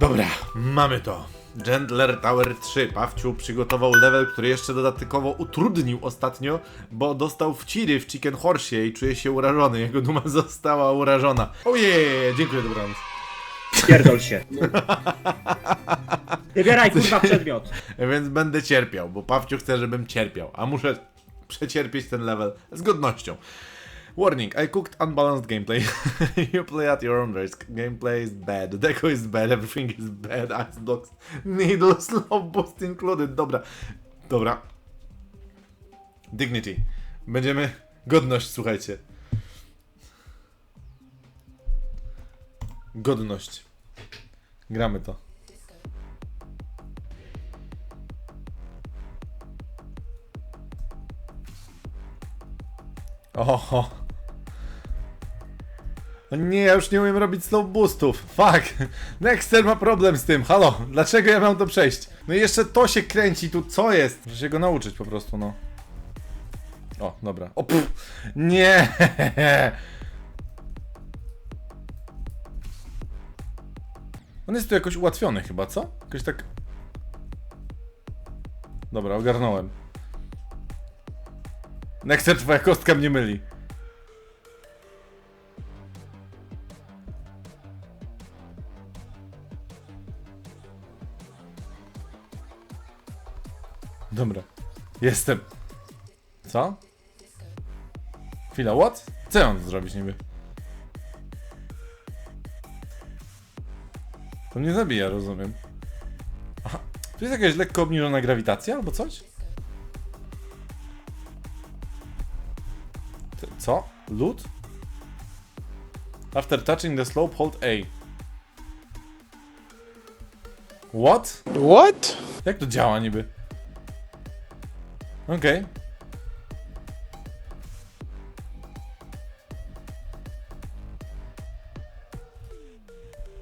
Dobra, mamy to. Gentler Tower 3. Pawciu przygotował level, który jeszcze dodatkowo utrudnił ostatnio, bo dostał wciry w Chicken Horsie i czuje się urażony. Jego duma została urażona. Ojej, dziękuję, dobranoc. Pierdol się. Wybieraj kurwa przedmiot. Więc będę cierpiał, bo Pawciu chce, żebym cierpiał, a muszę przecierpieć ten level z godnością. Warning, I cooked unbalanced gameplay. you play at your own risk. Gameplay is bad, deco is bad, everything is bad, ice blocks, needles, slow boost included. Dobra, dobra. Dignity. Będziemy... Godność, słuchajcie. Godność. Gramy to. Oho. O nie, ja już nie umiem robić slow boostów. Fuck. Nexter ma problem z tym. Halo, dlaczego ja mam to przejść? No i jeszcze to się kręci tu. Co jest? Muszę się go nauczyć po prostu, no. O, dobra. O, pff. Nie. On jest tu jakoś ułatwiony chyba, co? Jakoś tak... Dobra, ogarnąłem. Nexter, twoja kostka mnie myli. Dobra. Jestem. Co? Chwila, what? Co ja mam zrobić niby? To mnie zabija, rozumiem. Aha. Tu jest jakaś lekko obniżona grawitacja albo coś? Ty- Co? Loot? After touching the slope, hold A. What? What? Jak to działa niby? Okej.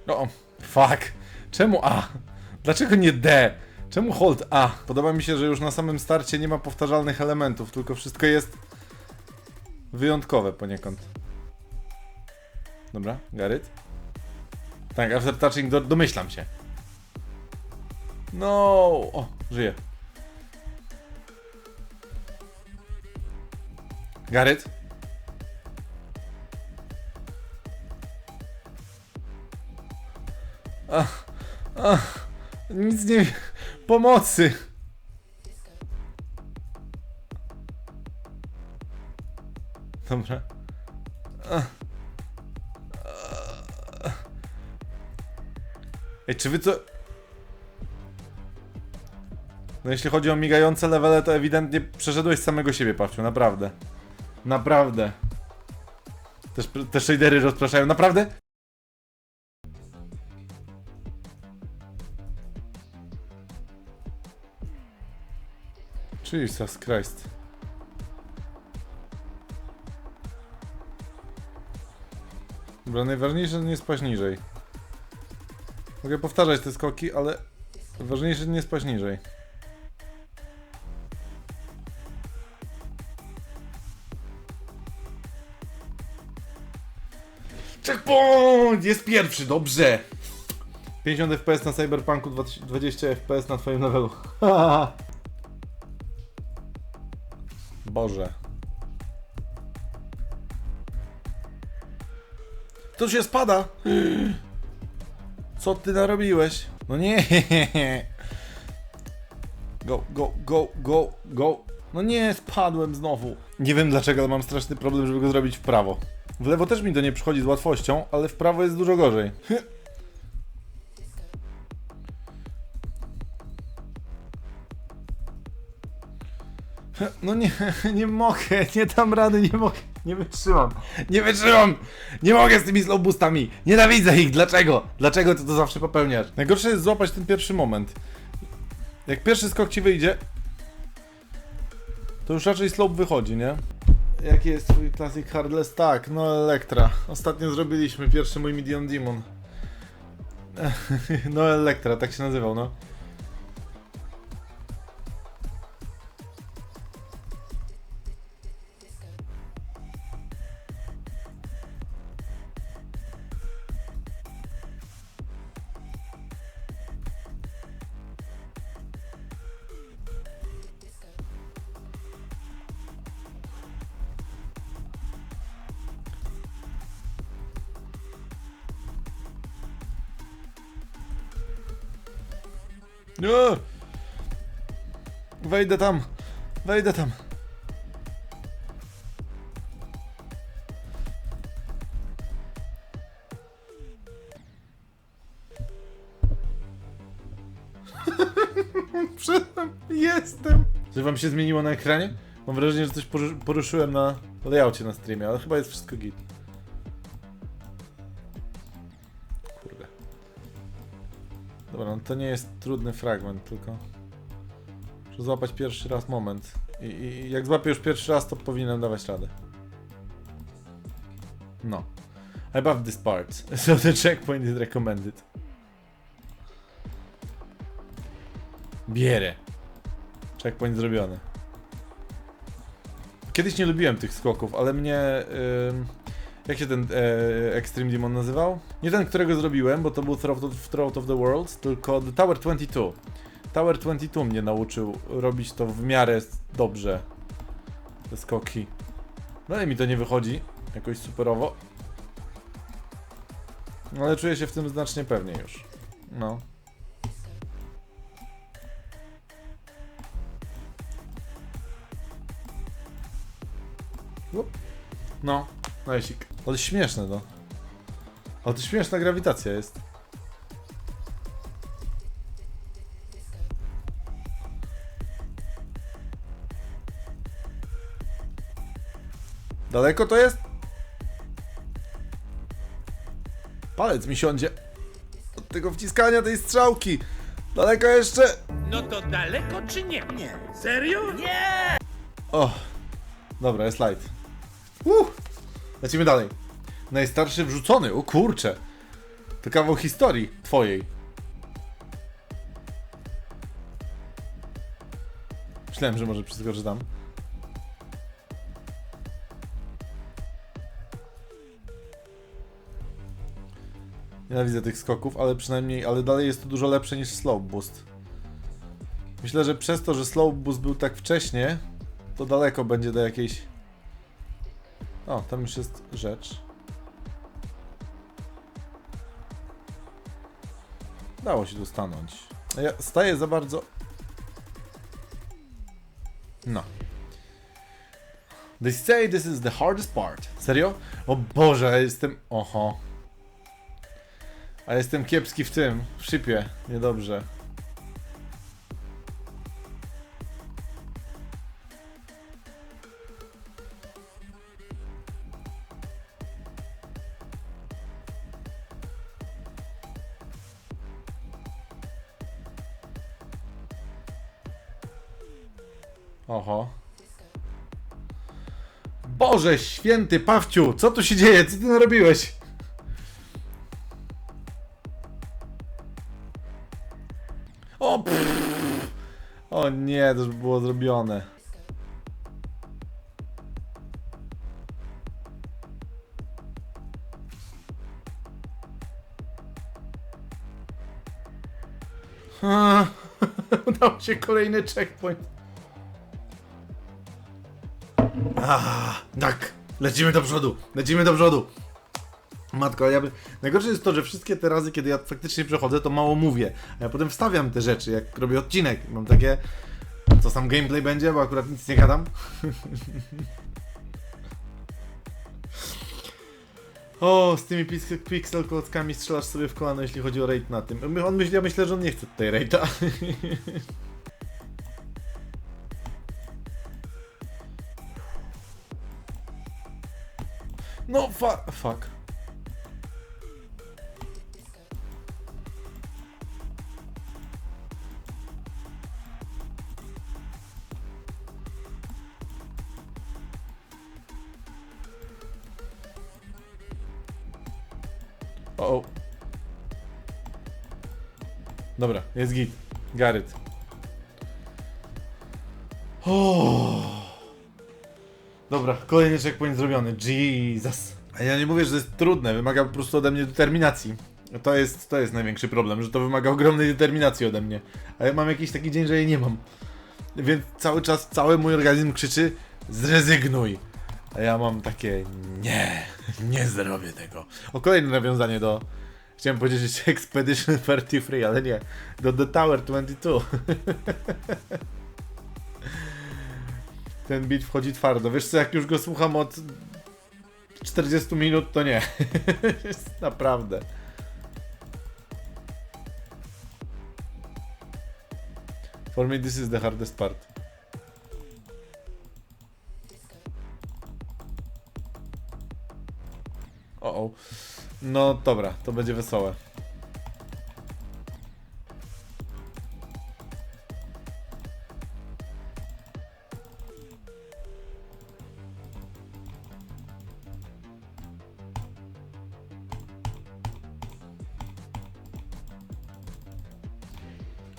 O, fuck. Czemu A? Dlaczego nie D? Czemu hold A? Podoba mi się, że już na samym starcie nie ma powtarzalnych elementów, tylko wszystko jest wyjątkowe poniekąd. Dobra, Garrett? Tak, after touching, do, domyślam się. No, o, żyje. Ach, ach, nic nie... Pomocy! Dobra. Ej, czy wy co... No jeśli chodzi o migające levele, to ewidentnie przeszedłeś samego siebie, Pawciu, naprawdę. Naprawdę. Też, te shadery rozpraszają, naprawdę? Jesus Christ. Dobra, najważniejsze nie spaść niżej. Mogę powtarzać te skoki, ale ważniejsze nie spaść niżej. Checkpoint! Jest pierwszy, dobrze! 50 FPS na Cyberpunku, 20 FPS na twoim levelu. Boże. To się spada! Co ty narobiłeś? No nie! Go, go, go, go, go. No nie, spadłem znowu. Nie wiem dlaczego, ale mam straszny problem, żeby go zrobić w prawo. W lewo też mi to nie przychodzi z łatwością, ale w prawo jest dużo gorzej. No nie, nie mogę, nie dam rady, nie mogę, nie wytrzymam, nie wytrzymam, nie mogę z tymi slow boostami, nienawidzę ich, dlaczego? Dlaczego ty to zawsze popełniasz? Najgorsze jest złapać ten pierwszy moment. Jak pierwszy skok ci wyjdzie, to już raczej slope wychodzi, nie? Jaki jest twój Classic Hardless? Tak, no Elektra. Ostatnio zrobiliśmy pierwszy mój Medium Demon. No Elektra, tak się nazywał, no. Wejdę tam! Wejdę tam! Jestem! Czy wam się zmieniło na ekranie? Mam wrażenie, że coś poru- poruszyłem na layoutie na streamie, ale chyba jest wszystko git. Kurde. Dobra, no to nie jest trudny fragment, tylko... Muszę złapać pierwszy raz moment. I, I jak złapię już pierwszy raz, to powinienem dawać radę. No. I love this part, so the checkpoint is recommended. Bierę. Checkpoint zrobiony. Kiedyś nie lubiłem tych skoków, ale mnie... ym, jak się ten e, Extreme Demon nazywał? Nie ten, którego zrobiłem, bo to był Throat of, of the World, tylko The Tower 22. Tower 22 mnie nauczył robić to w miarę dobrze. Te skoki. No ale mi to nie wychodzi jakoś superowo. No, Ale czuję się w tym znacznie pewniej już. No. No, najsik. Ale śmieszne to. Ale to śmieszna grawitacja jest. Daleko to jest? Palec mi siądzie. Od tego wciskania tej strzałki. Daleko jeszcze? No to daleko czy nie? Nie. Serio? Nie! O, dobra, jest light. Uh, lecimy dalej. Najstarszy wrzucony, o kurcze. To kawał historii twojej. Myślałem, że może przeskoczy tam. Nienawidzę tych skoków, ale przynajmniej, ale dalej jest to dużo lepsze niż slow boost. Myślę, że przez to, że slow boost był tak wcześnie, to daleko będzie do jakiejś... O, tam już jest rzecz. Dało się tu stanąć. A Ja staję za bardzo... No. They say this is the hardest part. Serio? O Boże, jestem... Oho. A jestem kiepski w tym, w szypie. Niedobrze. Oho. Boże święty Pawciu, co tu się dzieje? Co ty narobiłeś? O, o nie, to już było zrobione. A, Udało się kolejny checkpoint. Ah, tak, lecimy do przodu, lecimy do przodu. Matko, ja by... Najgorsze jest to, że wszystkie te razy, kiedy ja faktycznie przechodzę, to mało mówię. A ja potem wstawiam te rzeczy, jak robię odcinek. Mam takie... Co sam gameplay będzie, bo akurat nic nie gadam. o, z tymi pix pixel klockami strzelasz sobie w kolano, jeśli chodzi o raid na tym. On myśli, ja myślę, że on nie chce tutaj raida. No, fa fuck. Dobra, jest git. Garyt. Oh. Dobra, kolejny checkpoint zrobiony. Jesus. A ja nie mówię, że to jest trudne, wymaga po prostu ode mnie determinacji. To jest, to jest największy problem, że to wymaga ogromnej determinacji ode mnie. A ja mam jakiś taki dzień, że jej nie mam. Więc cały czas, cały mój organizm krzyczy zrezygnuj. A ja mam takie nie, nie zrobię tego. O, kolejne nawiązanie do Chciałem powiedzieć Expedition 33, ale nie. Do The Tower 22. Ten beat wchodzi twardo. Wiesz co, jak już go słucham od 40 minut, to nie. Naprawdę. For me this is the hardest part. O, o. No dobra, to będzie wesołe.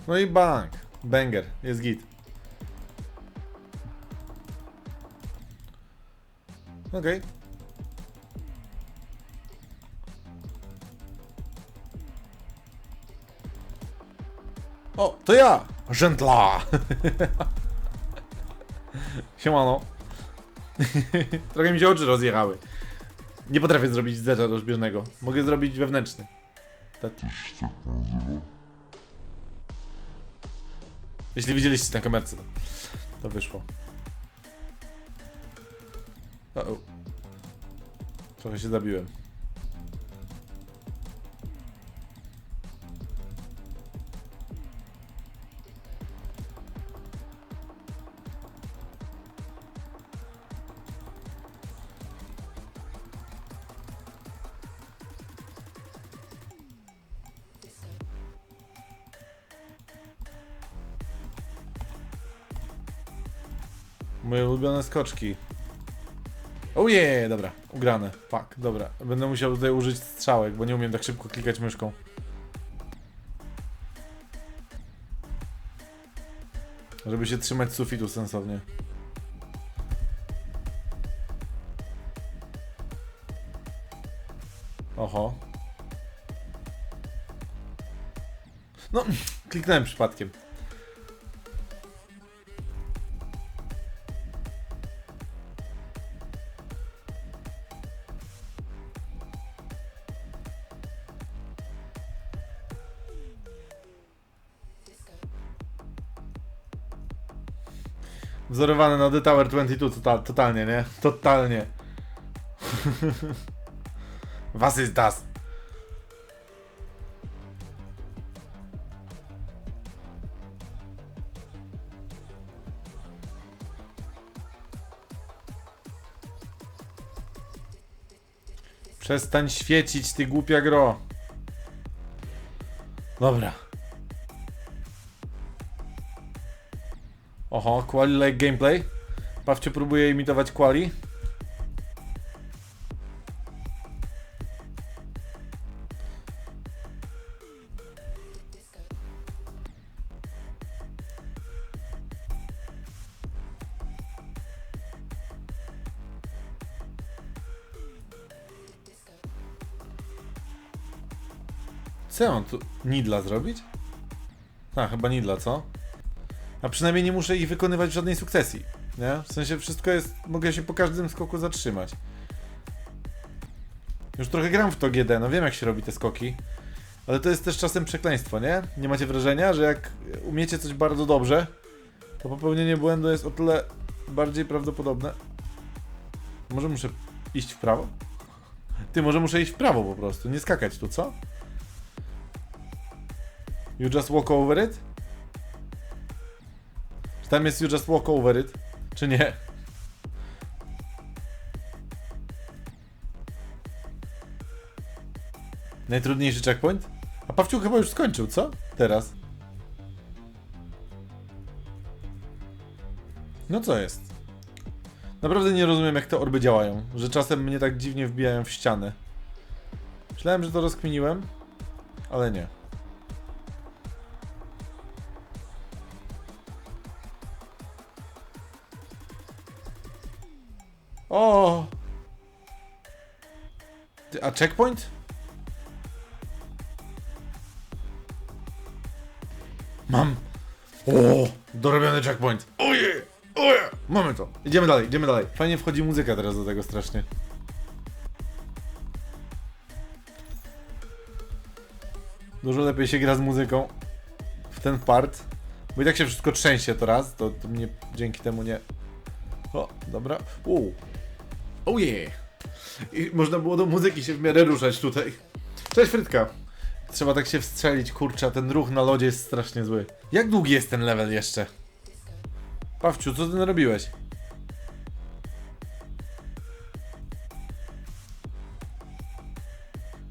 No i bank. Banger. Jest git. Okej. O, to ja! Żętla! Siemano. Trochę mi się oczy rozjechały. Nie potrafię zrobić zeta rozbieżnego. Mogę zrobić wewnętrzny. Tak. Jeśli widzieliście na kamerce, to, to wyszło. O, o. Trochę się zabiłem. Ulubione skoczki. Ojej, dobra, ugrane. Fuck, dobra. Będę musiał tutaj użyć strzałek, bo nie umiem tak szybko klikać myszką. Żeby się trzymać sufitu sensownie. Oho. No, kliknąłem przypadkiem. Wzorowane na The Tower 22 total, totalnie, nie? Totalnie. Was ist das? Przestań świecić, ty głupia gro. Dobra. Oho, Quali like gameplay. Pawcio próbuje imitować Quali. Co on tu? Nidla zrobić? A, chyba Nidla, co? A przynajmniej nie muszę ich wykonywać w żadnej sukcesji. Nie? W sensie wszystko jest. Mogę się po każdym skoku zatrzymać. Już trochę gram w to GD, no wiem jak się robi te skoki. Ale to jest też czasem przekleństwo, nie? Nie macie wrażenia, że jak umiecie coś bardzo dobrze, to popełnienie błędu jest o tyle bardziej prawdopodobne. Może muszę iść w prawo? Ty, może muszę iść w prawo po prostu, nie skakać tu, co? You just walk over it? Tam jest you just walk over it? Czy nie? Najtrudniejszy checkpoint? A Pawciu chyba już skończył, co? Teraz. No co jest? Naprawdę nie rozumiem jak te orby działają, że czasem mnie tak dziwnie wbijają w ścianę. Myślałem, że to rozkminiłem, ale nie. O! A checkpoint? Mam. O! Dorobiony checkpoint. Oje! Oje! Mamy to. Idziemy dalej, idziemy dalej. Fajnie wchodzi muzyka teraz do tego strasznie. Dużo lepiej się gra z muzyką w ten part. Bo i tak się wszystko trzęsie to raz, to, to mnie dzięki temu nie... O, dobra. Uuu. Oh yeah. I można było do muzyki się w miarę ruszać tutaj. Cześć Frytka. Trzeba tak się wstrzelić, kurczę, ten ruch na lodzie jest strasznie zły. Jak długi jest ten level jeszcze? Pawciu, co ty narobiłeś?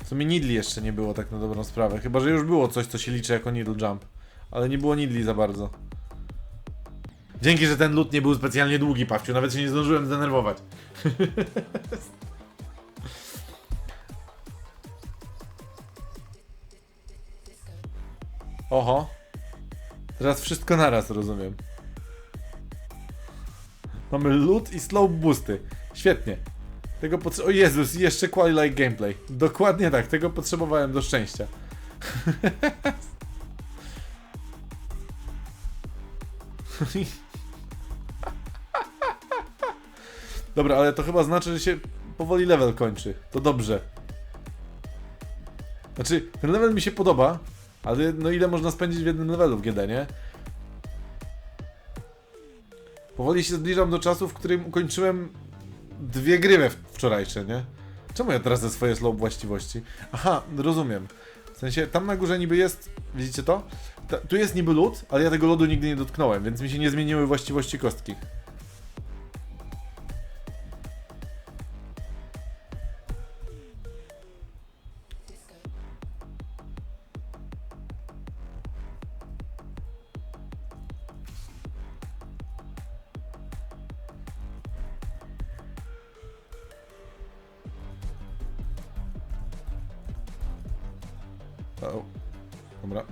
W sumie Nidli jeszcze nie było tak na dobrą sprawę. Chyba, że już było coś, co się liczy jako Needle Jump. Ale nie było Nidli za bardzo. Dzięki, że ten lód nie był specjalnie długi, Pawciu. Nawet się nie zdążyłem zdenerwować. Oho. Teraz wszystko naraz, rozumiem. Mamy loot i slow boosty. Świetnie. Tego potrze- O Jezus, jeszcze quality gameplay. Dokładnie tak, tego potrzebowałem do szczęścia. Dobra, ale to chyba znaczy, że się powoli level kończy. To dobrze. Znaczy, ten level mi się podoba, ale no ile można spędzić w jednym levelu w GD, nie? Powoli się zbliżam do czasu, w którym ukończyłem dwie gry wczorajsze, nie? Czemu ja teraz ze swoje slow właściwości? Aha, rozumiem. W sensie, tam na górze niby jest, widzicie to? Ta, tu jest niby lód, ale ja tego lodu nigdy nie dotknąłem, więc mi się nie zmieniły właściwości kostki. O, dobra.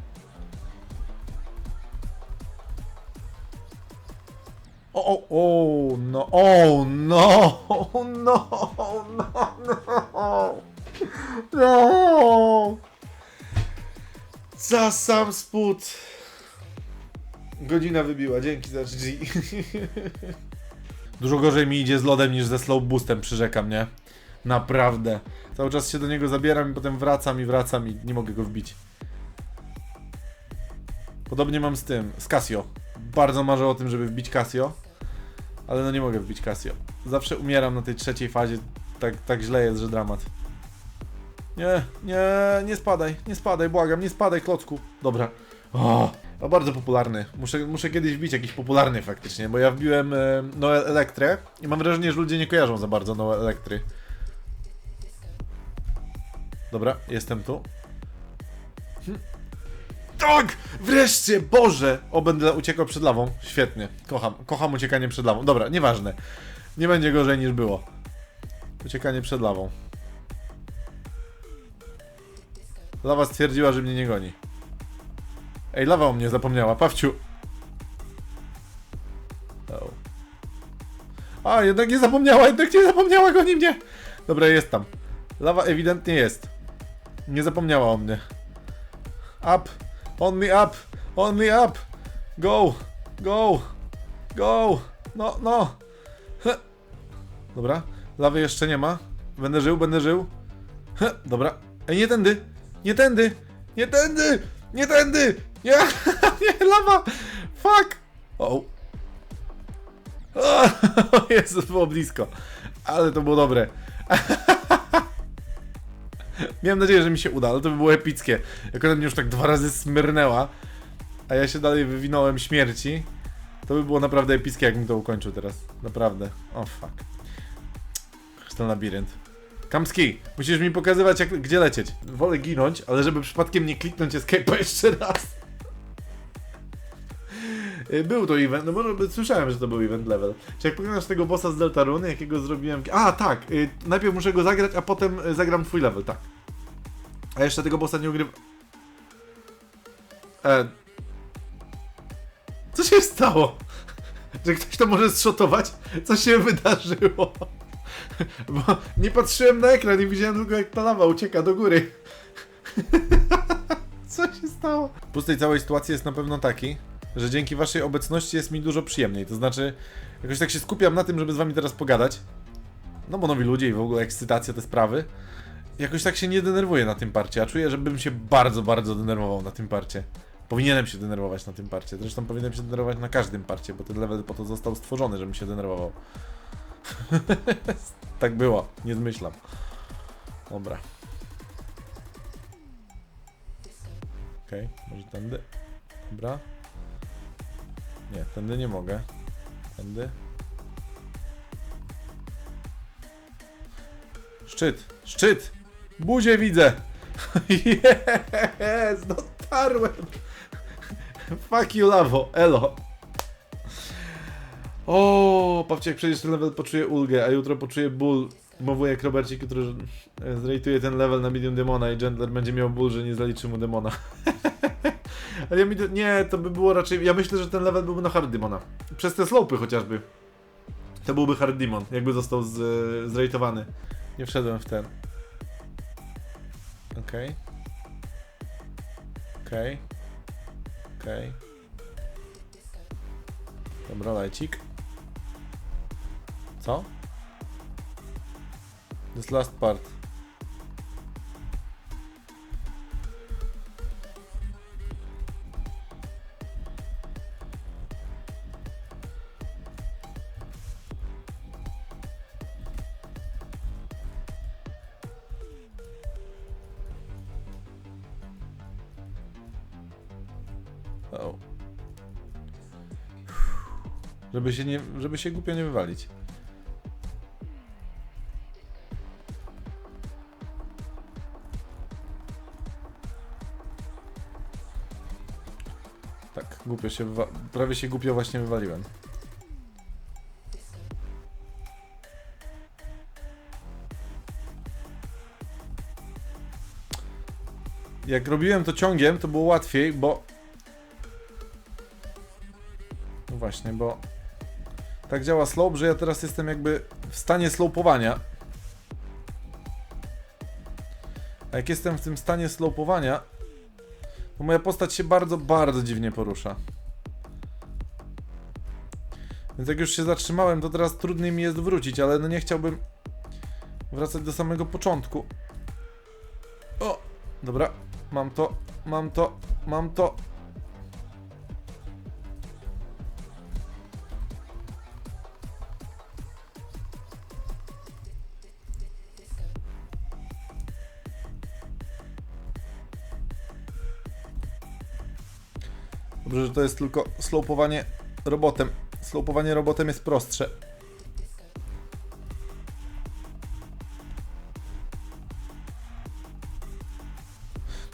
O, o, o, no, o, no, no, no, no, no. Za sam spód. Godzina wybiła, dzięki za GG. Dużo gorzej mi idzie z lodem niż ze slow boostem, przyrzekam, nie? Naprawdę. Cały czas się do niego zabieram i potem wracam i wracam i nie mogę go wbić. Podobnie mam z tym, z Casio. Bardzo marzę o tym, żeby wbić Casio, ale no nie mogę wbić Casio. Zawsze umieram na tej trzeciej fazie, tak, tak źle jest, że dramat. Nie, nie, nie spadaj, nie spadaj, błagam, nie spadaj, klocku. Dobra. O, no bardzo popularny. Muszę, muszę kiedyś wbić jakiś popularny faktycznie, bo ja wbiłem e, Noel Elektrę i mam wrażenie, że ludzie nie kojarzą za bardzo Noel Elektry. Dobra, jestem tu. Tak! Wreszcie! Boże! O, będę uciekał przed lawą. Świetnie. Kocham. Kocham uciekanie przed lawą. Dobra, nieważne. Nie będzie gorzej niż było. Uciekanie przed lawą. Lawa stwierdziła, że mnie nie goni. Ej, lawa o mnie zapomniała. Pawciu. A, jednak nie zapomniała, jednak nie zapomniała, goni mnie. Dobra, jest tam. Lawa ewidentnie jest. Nie zapomniała o mnie. Up! On me up! On me up! Go! Go! Go! No, no! Dobra, lawy jeszcze nie ma. Będę żył, będę żył. Dobra. Ej, nie tędy! Nie tędy! Nie tędy! Nie tędy! Nie! nie, lawa! Fuck! O! O Jezus, było blisko. Ale to było dobre. Miałem nadzieję, że mi się uda, ale to by było epickie. Jak ona mnie już tak dwa razy smyrnęła, a ja się dalej wywinąłem śmierci, to by było naprawdę epickie, jakbym to ukończył teraz. Naprawdę. O oh, fuck. Ten labirynt. Kamski, musisz mi pokazywać, jak, gdzie lecieć. Wolę ginąć, ale żeby przypadkiem nie kliknąć escape'a jeszcze raz. Y, Był to event, no może słyszałem, że to był event level. Czy jak pokonasz tego bossa z Deltaruny, jakiego zrobiłem... A, tak, y, najpierw muszę go zagrać, a potem y, zagram twój level, tak. A jeszcze tego bossa nie ugrywa... E... Co się stało? Że ktoś to może zszotować? Co się wydarzyło? Bo nie patrzyłem na ekran i widziałem tylko jak ta lawa ucieka do góry. Co się stało? Plus tej całej sytuacji jest na pewno taki, że dzięki waszej obecności jest mi dużo przyjemniej. To znaczy, jakoś tak się skupiam na tym, żeby z wami teraz pogadać. No bo nowi ludzie i w ogóle ekscytacja, te sprawy. Jakoś tak się nie denerwuję na tym parcie, a czuję, że bym się bardzo, bardzo denerwował na tym parcie. Powinienem się denerwować na tym parcie. Zresztą powinienem się denerwować na każdym parcie, bo ten level po to został stworzony, żebym się denerwował. tak było, nie zmyślam. Dobra. Okej, może tędy? Dobra. Nie, tędy nie mogę. Tędy. Szczyt! Szczyt! Buzię widzę! Jest! Dotarłem! Fuck you, lawo! Elo! O, Pawcie, jak przejdziesz ten level, poczuję ulgę, a jutro poczuję ból. Mowuję jak Robercik e, zrejtuje ten level na medium demona i Gentler będzie miał ból, że nie zaliczy mu demona. Ale ja mi... Nie, to by było raczej... Ja myślę, że ten level byłby na hard demona. Przez te slopy chociażby. To byłby hard demon, jakby został z, zrejtowany. Nie wszedłem w ten. Okej. Okej. Okej. Dobra, lajcik. Co? This last part. Żeby się nie, żeby się głupio nie wywalić. Tak, głupio się prawie się głupio właśnie wywaliłem. Jak robiłem to ciągiem, to było łatwiej, bo właśnie, bo tak działa slope, że ja teraz jestem jakby w stanie slopowania. A jak jestem w tym stanie slopowania, to moja postać się bardzo, bardzo dziwnie porusza. Więc jak już się zatrzymałem, to teraz trudniej mi jest wrócić, ale no nie chciałbym wracać do samego początku. O! Dobra, mam to, mam to, mam to. Dobrze, że to jest tylko slopowanie robotem. Slopowanie robotem jest prostsze.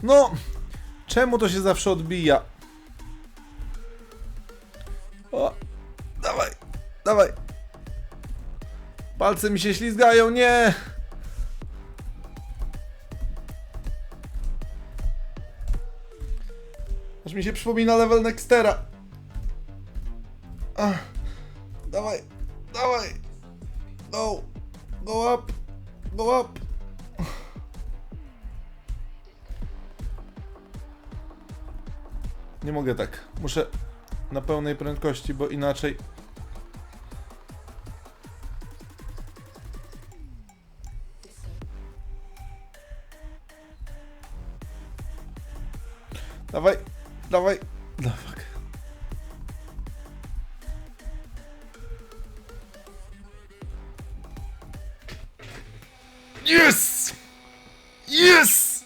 No, czemu to się zawsze odbija? O, dawaj, dawaj. Palce mi się ślizgają, nie! Mi się przypomina level Nextera. Ach, dawaj, dawaj. Go, go up, go up. Nie mogę tak. Muszę na pełnej prędkości, bo inaczej. Dawaj, dawaj. No fuck. Yes! Yes!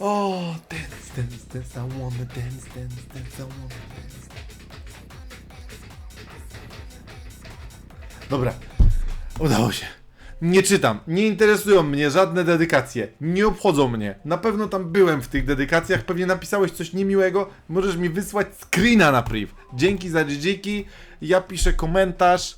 Oh, dance, dance, dance, I wanna dance, dance, dance, I wanna dance. Dobra, udało się. Nie czytam, nie interesują mnie żadne dedykacje, nie obchodzą mnie. Na pewno tam byłem w tych dedykacjach, pewnie napisałeś coś niemiłego, możesz mi wysłać screena na priv. Dzięki za dziki, ja piszę komentarz,